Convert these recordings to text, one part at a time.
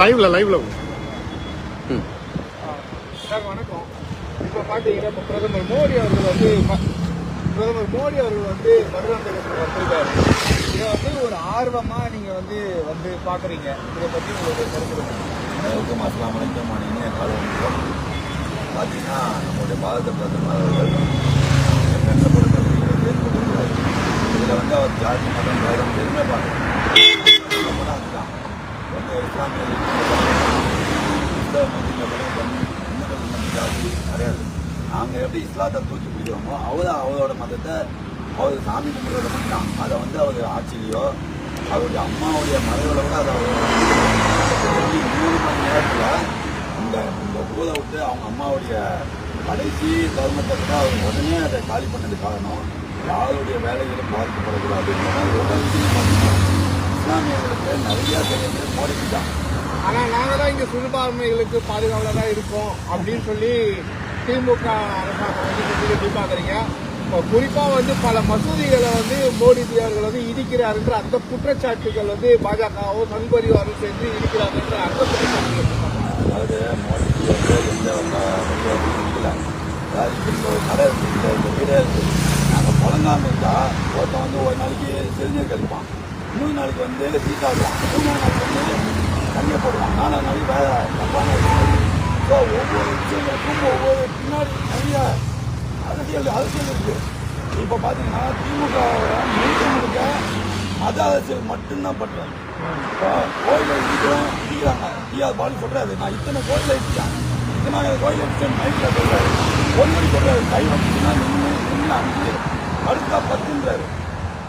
லைவ்ல லைவ்ல சார் வணக்கம். இப்போ பார்த்தீங்கன்னா இப்போ பிரதமர் மோடி அவர்கள் வந்து ம- பிரதமர் மோடி அவர்கள் வந்து மதுராந்தகத்தில் வந்திருக்காரு. இதை வந்து ஒரு ஆர்வமாக நீங்கள் வந்து வந்து பார்க்குறீங்க இதை பற்றி உங்களுக்கு கருத்து அனைவருக்கும் அஸ்லாம் வலைக்கம் இனிய காலை வணக்கம். பார்த்தீங்கன்னா நம்முடைய பாரத பிரதமர் அவர்கள் பொருட்களை ஏற்படுத்துகிறார் இதில் வந்து அவர் ஜாதி மதம் வேதம் எதுவுமே பார்க்கணும் வந்து இஸ்லாமிய ஜாதி கிடையாது நாங்கள் எப்படி இஸ்லாத்தை தூக்கி பிடிக்கிறோமோ அவர் அவரோட மதத்தை அவர் சாமி கும்பிட்றத மட்டும் அதை வந்து அவர் ஆட்சியிலையோ அவருடைய அம்மாவுடைய மறைவில் கூட அதை அவர் மூணு மணி நேரத்தில் இந்த இந்த ஊரை விட்டு அவங்க அம்மாவுடைய கடைசி தர்மத்தை கூட அவர் உடனே அதை காலி பண்ணது காரணம் யாருடைய வேலைகளும் பாதிக்கப்படக்கூடாது இஸ்லாமியர்களுக்கு நிறைய தெரியுது மோடிக்கு தான் ஆனால் நாங்கள் தான் இங்கே சிறுபான்மைகளுக்கு பாதுகாவலாக தான் இருக்கோம் அப்படின்னு சொல்லி திமுக அரசாங்கம் வந்து சொல்லி இப்போ குறிப்பாக வந்து பல மசூதிகளை வந்து மோடி அவர்கள் வந்து இடிக்கிறாருன்ற அந்த குற்றச்சாட்டுகள் வந்து பாஜகவோ சங்பரிவாரும் சேர்ந்து இடிக்கிறாங்கன்ற அந்த குற்றச்சாட்டுகள் அதாவது மோடிக்கு வந்து எந்த கடை வீடே இருக்குது நாங்கள் புழங்காமல் இருந்தால் ஒருத்தன் வந்து ஒரு நாளைக்கு சிறுநீர் கழிப்பான் மூணு நாளைக்கு வந்து டீ சாப்பிடுவான் மூணாவது நாளைக்கு வந்து தண்ணியை போடுவான். நாலாவது நாளைக்கு வேலை தப்பான ஸோ ஒவ்வொரு விஷயங்களுக்கும் ஒவ்வொரு பின்னாடி நிறைய அரசியல் அரசியல் இருக்கு. இப்போ பார்த்தீங்கன்னா திமுக முழுக்க முழுக்க மத அரசியல் மட்டும்தான் பண்ணுறாங்க இப்போ கோயிலை இடிக்கிறோம் இடிக்கிறாங்க. டிஆர் பாலு சொல்கிறாரு நான் இத்தனை கோயிலை இடிக்கிறேன் இத்தனை கோயிலை இடிச்சேன் நைட்டில் சொல்றாரு. ஒரு மணி கை வந்துச்சுன்னா நின்று நின்று அஞ்சு அடுத்தா பத்துன்றாரு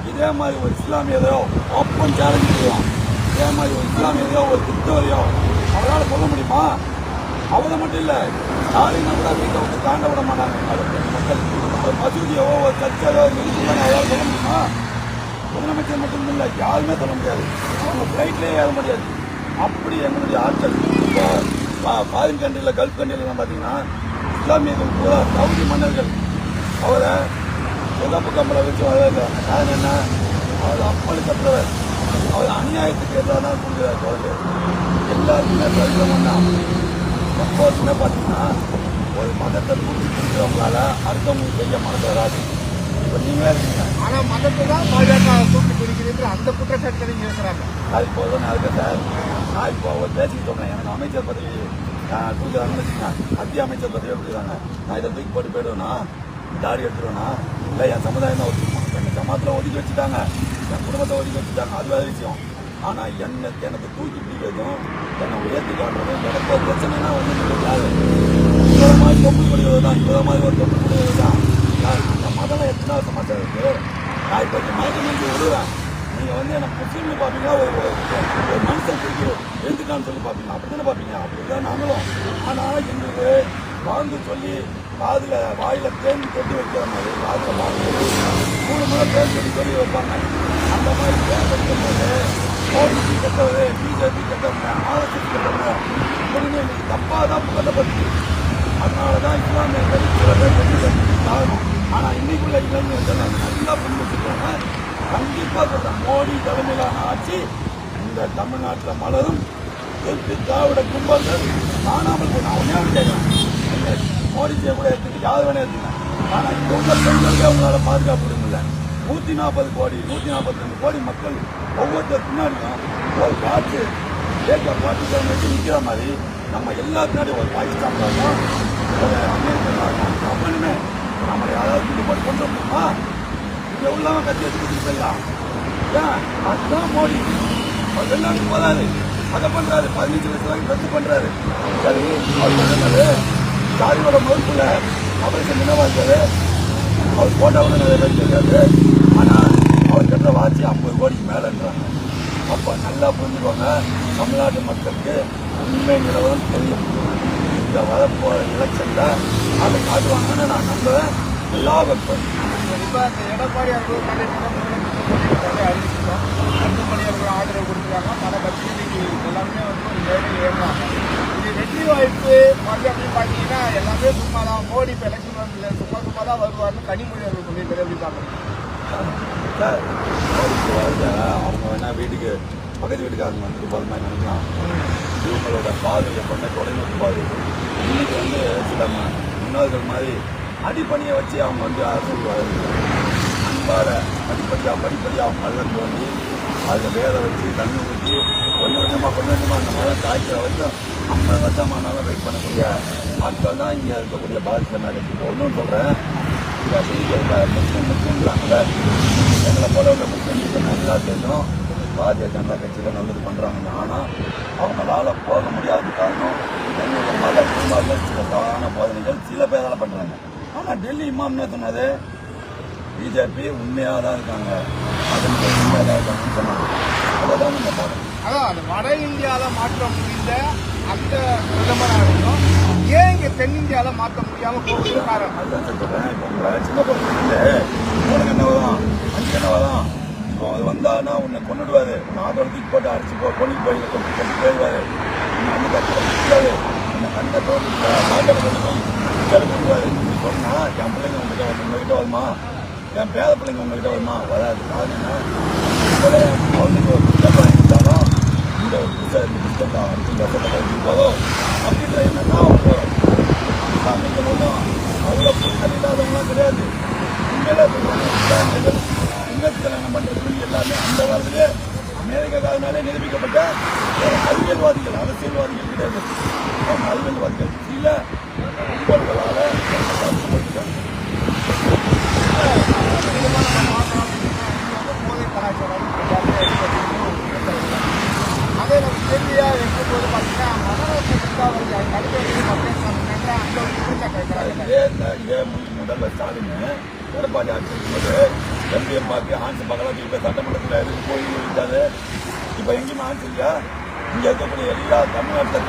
இதே மாதிரி ஒரு இஸ்லாமியதையோ ஓப்பன் சேலஞ்ச் செய்யும். இதே மாதிரி ஒரு இஸ்லாமியதையோ ஒரு கிறிஸ்தவரையோ அவரால் சொல்ல முடியுமா? அவரை மட்டும் இல்லை ஸ்டாலினை கூட வீட்டை வந்து தாண்ட விட மாட்டாங்க. மக்கள். ஒரு மசூதியோ ஒரு சர்ச்சையோ நிறுத்தியோ அவரால் சொல்ல முடியுமா? முதலமைச்சர் மட்டும் இல்லை யாருமே சொல்ல முடியாது. அவங்க ஃப்ளைட்லேயே ஏற முடியாது. அப்படி எங்களுடைய ஆட்கள் இப்போ ஃபாரின் கண்ட்ரியில் கல்ஃப் கண்ட்ரிலாம் பார்த்தீங்கன்னா இஸ்லாமியர்கள் பூரா சவுதி மன்னர்கள் அவரை சிகப்பு கம்பளை வச்சு வரவேற்கிறாங்க காரணம் என்ன? அவர் அப்படி கட்டுறவர் அவர் அநியாயத்துக்கு எதிராக தான் கொடுக்குறாரு குரல் எல்லாருக்குமே பிரச்சனை தான் எப்போதுமே பார்த்தீங்கன்னா ஒரு மதத்தை தூக்கி பிடிக்கிறவங்களால அடுத்தவங்களுக்கு செய்ய மனது வராது. இப்போ நீங்களே இருக்கீங்க. ஆனால் மதத்தை தான் பாஜக பிடிக்கிறது அந்த குற்றச்சாட்டு நீங்கள் இருக்கிறாங்க. அது போதும் நான் இருக்கேன் சார். நான் இப்போ ஒரு சொன்னேன் எனக்கு அமைச்சர் பதவி கொடுக்குறாங்கன்னு வச்சுக்கோங்க மத்திய அமைச்சர் பதவியை கொடுக்குறாங்க நான் இதை தூக்கி போட்டு போயிடுவேனா? தாடி எடுத்துருவேனா? இல்லை என் சமுதாயம் தான் ஒதுக்குமா என்னை மாத்திரம் ஒதுக்கி வச்சுட்டாங்க. என் குடும்பத்தை ஒதுக்கி வச்சுட்டாங்க. அது வேறு விஷயம். ஆனால் என்ன எனக்கு தூக்கி பிடிக்கிறதும் என்னை உயர்த்தி காட்டுறதும் எனக்கு ஒரு பிரச்சனைனா ஒன்றும் கிடையாது இவ்வளோ மாதிரி தொப்பு கொடுக்கிறது தான் இவ்வளோ மாதிரி ஒரு தொப்பு கொடுக்கிறது தான். இந்த மதம் எத்தனை சமாச்சாரம் இருக்குது நான் இப்போ மயக்கம் வந்து விடுவேன் நீங்கள் வந்து எனக்கு முஸ்லீம்னு பாப்பீங்களா ஒரு ஒரு மனுஷன் தூக்கி எழுந்துட்டான்னு சொல்லி பார்ப்பீங்களா அப்படி தானே பார்ப்பீங்க? அப்படி அப்படிதான் நாங்களும். ஆனால் எங்களுக்கு வாழ்ந்து சொல்லி காதில் வாயில் தேன் கட்டி வைக்கிற மாதிரி காதில் வாழ்ந்து மூணு முறை தேன் கட்டி சொல்லி வைப்பாங்க. அந்த மாதிரி தேன் கட்டும் போது மோடிஜி கெட்டவர் பிஜேபி கெட்டவங்க ஆர்எஸ்எஸ் கெட்டவங்க இப்படின்னு இன்னைக்கு தான் புகழப்பட்டு அதனாலதான் இஸ்லாமியர்கள் சில பேர் வெளியில காரணம் ஆனால் இன்னைக்குள்ள இளைஞர்கள் நல்லா பின்பற்றிருக்காங்க கண்டிப்பாக சொல்றேன் மோடி தலைமையிலான ஆட்சி இந்த தமிழ்நாட்டில் மலரும். எட்டு திராவிட கும்பல்கள் காணாமல் போன. அவனே கேட்கலாம் மோடிஜியை கூட எடுத்துட்டு யார் வேணா எடுத்துக்கலாம். ஆனா இந்த உள்ள பெண்களுக்கு அவங்களால பாதுகாப்பு முடியல. நூத்தி நாற்பது கோடி நூத்தி நாற்பத்தி ரெண்டு கோடி மக்கள் ஒவ்வொருத்தர் பின்னாடியும் ஒரு காற்று ஏக்க பாட்டு வச்சு நிக்கிற மாதிரி நம்ம எல்லா பின்னாடி ஒரு பாகிஸ்தான் இருக்கும் ஒரு அமெரிக்கா இருக்கும் நம்மளை யாராவது கூட்டு கொண்டு வரணுமா? இங்க உள்ளவன் கத்தி வச்சுக்கிட்டு போயிடலாம் ஏன்? அதுதான் மோடி. அவர் போதாது அதை பண்றாரு. பதினஞ்சு வயசு வரைக்கும் ரத்து பண்றாரு. சரி அவர் பண்ணது சாரியோட மறுப்புல அவருக்கு நினைவா இருக்காரு அவர் போட்டவங்க நிறைய பேர் தெரியாது ஆனா அவர் கட்டுற வாட்சி ஐம்பது கோடிக்கு மேலேன்றாங்க அப்போ நல்லா புரிஞ்சுக்கோங்க தமிழ்நாட்டு மக்களுக்கு உண்மை நிலவரம் தெரியும். இந்த வரப்போகிற எலெக்ஷனில் அதை காட்டுவாங்கன்னு நான் நம்புறேன். எல்லா வெப்பம் இப்போ இந்த எடப்பாடி அவர்கள் பழனிசாமி முதலமைச்சர் அறிவிச்சிட்டோம் அவர்கள் ஆதரவு கொடுத்துருக்காங்க. பல கட்சிகள் இன்னைக்கு எல்லாருமே வந்து ஒரு ஏறுறாங்க. இது வெற்றி வாய்ப்பு மறுபடியும் அப்படின்னு பார்த்தீங்கன்னா எல்லாமே சும்மா தான் மோடி இப்போ சும்மா சும்மா தான் வருவார்னு கனிமொழி அவர்கள் சொல்லியிருக்காரு எப்படி பார்க்குறீங்க சார் அவங்க வேணா வீட்டுக்கு பக்கத்து வீட்டுக்காரங்க வந்து போகிற நினைக்கலாம். இவங்களோட பாதை எப்பவுமே தொலைநோக்கு பாதை இன்னைக்கு வந்து சில முன்னோர்கள் மாதிரி அடிப்பணியை வச்சு அவங்க வந்து அரசு அன்பார படிப்படியாக படிப்படியாக பள்ளம் வந்து அதில் வேலை வச்சு தண்ணி ஊற்றி கொஞ்சம் கொஞ்சமாக கொஞ்சம் கொஞ்சமாக அந்த மரம் காய்ச்சல் வரைக்கும் ஐம்பது வருஷமானாலும் வெயிட் பண்ணக்கூடிய மக்கள் தான் இங்கே இருக்கக்கூடிய பாதித்த மேலே இப்போ ஒன்றும் சொல்கிறேன் முஸ்லீம் முஸ்லீம்லாங்கள எங்களை போல உள்ள முஸ்லீம் நல்லா தெரியும் பாரதிய ஜனதா கட்சியில் நல்லது பண்ணுறாங்க ஆனால் அவங்களால போக முடியாத காரணம் எங்களோட மத குடும்பங்கள் சில தவறான போதனைகள் சில பேரால் பண்ணுறாங்க ஆனால் டெல்லி இமாம் சொன்னது பிஜேபி உண்மையாக தான் இருக்காங்க அதன் உண்மையாக தான் இருக்காங்கன்னு சொன்னாங்க அதை தான் நம்ம பார்க்கணும் அதான் அது வட இந்தியாவில் மாற்ற முடிந்த அந்த பிரதமராக இருந்தோம் ஏன் இங்கே தென்னிந்தியாவில் மாற்ற முடியாம போகிறது காரணம் இப்போ சின்ன பொண்ணு உனக்கு என்ன வரும்? அஞ்சு என்ன வரும்? இப்போ அது வந்தானா உன்னை கொண்டுடுவாரு உன்னை தூக்கி போட்டு அடிச்சு போ கொண்டு போய் கொண்டு கொண்டு போயிடுவாரு. அந்த கட்டத்தில் கட்டில முடியாது மாட்டை கொண்டு போய் சொன்னா என் பிள்ளைங்க உங்ககிட்ட உங்ககிட்ட வருமா? என் பேர பிள்ளைங்க உங்ககிட்ட வருமா? வராது. காரணம் என்ன? இந்த இந்த போதும் அப்படின்ற எண்ணம் தான் அவங்க அவ்வளோ புரிதல் இல்லாதவங்களாம் கிடையாது. உண்மையில இஸ்லாமியர்கள் பண்ணுறது எல்லாமே அந்த காலத்திலே அமெரிக்காக்காரனாலே நிரூபிக்கப்பட்ட அறிவியல்வாதிகள் அரசியல்வாதிகள் கிடையாது. அவங்க அறிவியல்வாதிகள். சில கும்பல்களால் பாதிக்கப்பட்டிருக்காங்க. அதிகமா நம்ம மாற்றணும் அப்படின்னா இங்க வந்து போதை கலாச்சாரம் எல்லாமே இருக்கு. அதே நம்ம கேள்வியா இருக்கும்போது பார்த்தீங்கன்னா மகாராஷ்டிரா பிரித்தாவர்கள் அடுத்த வந்து மக்கள் சாப்பிட்டாங்க அந்த ஒரு குற்றச்சாட்டு வைக்கிறாங்க இதே இந்த- இதே மு- முதல்வர் ஸ்டாலின் எடப்பாடி ஆட்சி இருக்கும்போது எம்பிஎம் பார்த்து ஆட்சி பக்கத்தில் இப்போ சட்டமன்றத்தில் போய் இருக்காது இப்போ எங்கேயுமே ஆட்சி இல்லையா இங்கே இருக்கக்கூடிய எல்லா தமிழ்நாட்டில்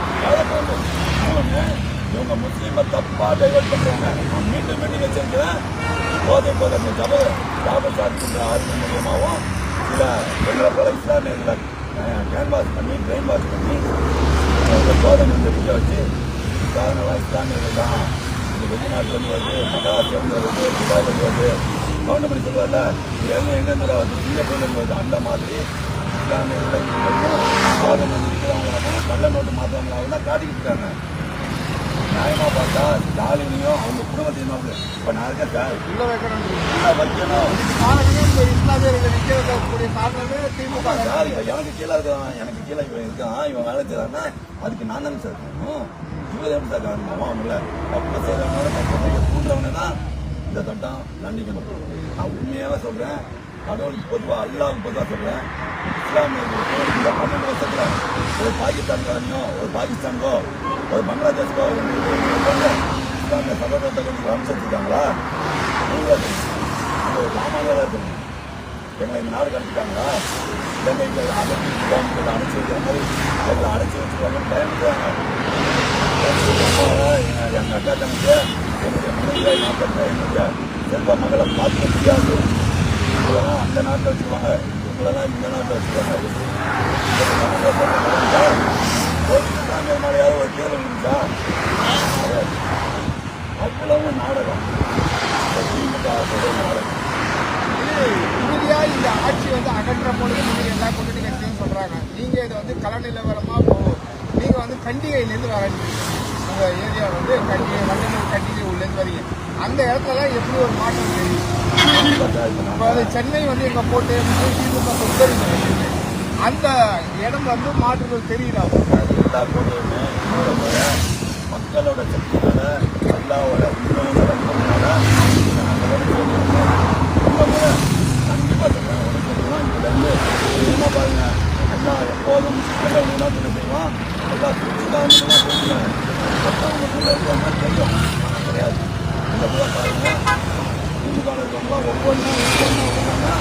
இவங்க முஸ்லீமை தப்பாக டைவர்ட் பண்ணுறாங்க நான் மீண்டும் மீண்டும் வச்சிருக்கிறேன் போதை போதை அந்த ஜப ஜாபர் சாதிக்கின்ற ஆர்வம் மூலியமாகவும் சில எங்களை போல இஸ்லாமியர்களை கேன்வாஸ் பண்ணி பிரெயின் வாஷ் பண்ணி இந்த சோதனை வந்து புரிய வச்சு காரணம் இஸ்லாமியர்கள் தான் இந்த வெளிநாட்டிலேருந்து வருது மகாராஷ்டிரம் வருது துபாயிலிருந்து வருது கவுண்டமணி சொல்லுவார்ல எல்லாம் எங்க வருது சிங்கப்பூர்ல இருந்து வருது அந்த மாதிரி வந்து இருக்கிறவங்களாகவும் கள்ள நோட்டு மாற்றவங்களாகவும் தான் காட்டிக்கிட்டு இருக்காங்க. நியாயமா பார்த்தா ஸ்டாலினையும் அவங்க குடும்பத்தையும் நோக்கு இப்ப நான் இருக்கேன் சார். உள்ள வைக்கணும் உள்ள வைக்கணும். இஸ்லாமியர்கள் நிக்க வைக்கக்கூடிய காரணமே திமுக தான். சார் இவன் எனக்கு கீழே இருக்கான் எனக்கு கீழே இவன் இருக்கான் இவன் வேலை செய்யறான்னா அதுக்கு நான் தானே சார் இருக்கணும். இவன் எப்படி சார் காரணமா? அவங்கள தப்பு செய்யறவனோட தப்பு செய்ய தான் இந்த சட்டம் தண்டிக்கணும் நான் உண்மையாக சொல்றேன் கடவுளுக்கு பொதுவா அல்லாவுக்கு பொதுவா சொல்றேன் இஸ்லாமியர்களுக்கு இந்த பன்னெண்டு வருஷத்துல ஒரு பாகிஸ்தான்காரனையோ ஒரு பாகிஸ்தானுக்கோ ஒரு பங்களாதேஷ்கோ இஸ்லாமிய சகோதரத்தை கொஞ்சம் அனுசரிச்சிருக்காங்களா ஒரு ராமாயணம் எங்களை இந்த நாடு கடத்திட்டாங்களா இல்லைங்க அடைச்சி அடைச்சி வைக்கிற மாதிரி எங்களை அடைச்சி வச்சுருவாங்கன்னு பயந்துட்டாங்க எங்கள் அக்கா என்னுடைய பார்க்க முடியாது இவங்களாம் அந்த நாட்டில் வச்சுருவாங்க இவங்களெல்லாம் இந்த நாட்டில் வச்சுருவாங்க மேலேயாவது ஒரு கேள்வி இருந்துச்சா அவ்வளவு நாடகம் நாடகம் இது இந்த ஆட்சி வந்து அகற்ற பொழுது நீங்க எல்லா கூட்டணி கட்சியும் சொல்கிறாங்க நீங்க இதை வந்து கள நிலவரமா போகும் நீங்கள் வந்து கண்டிகையிலேருந்து வரீங்க உங்க ஏரியா வந்து கட்டி வண்டலூர் கண்டிகை உள்ளது வரீங்க அந்த இடத்துல எப்படி ஒரு மாற்றம் தெரியும்? இப்போ அது சென்னை வந்து எங்கள் போட்டு திமுக கொண்டு அந்த இடம் வந்து மாற்றுறது தெரியல எல்லா கூட்டமே மக்களோட சக்தினால அல்லாவோட உண்மையோட ரத்தத்தினால கண்டிப்பாக சொல்கிறேன் உனக்கு என்ன பாருங்க எல்லா எப்போதும் நல்ல எல்லா தெரியும் கிடையாது இந்த பாருங்க ஒவ்வொன்றும் ஒவ்வொன்றா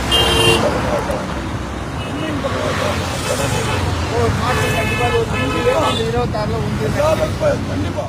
இன்னும் பக்கம் ஒரு கண்டிப்பாக ஒரு இருபத்தாறுல கண்டிப்பா.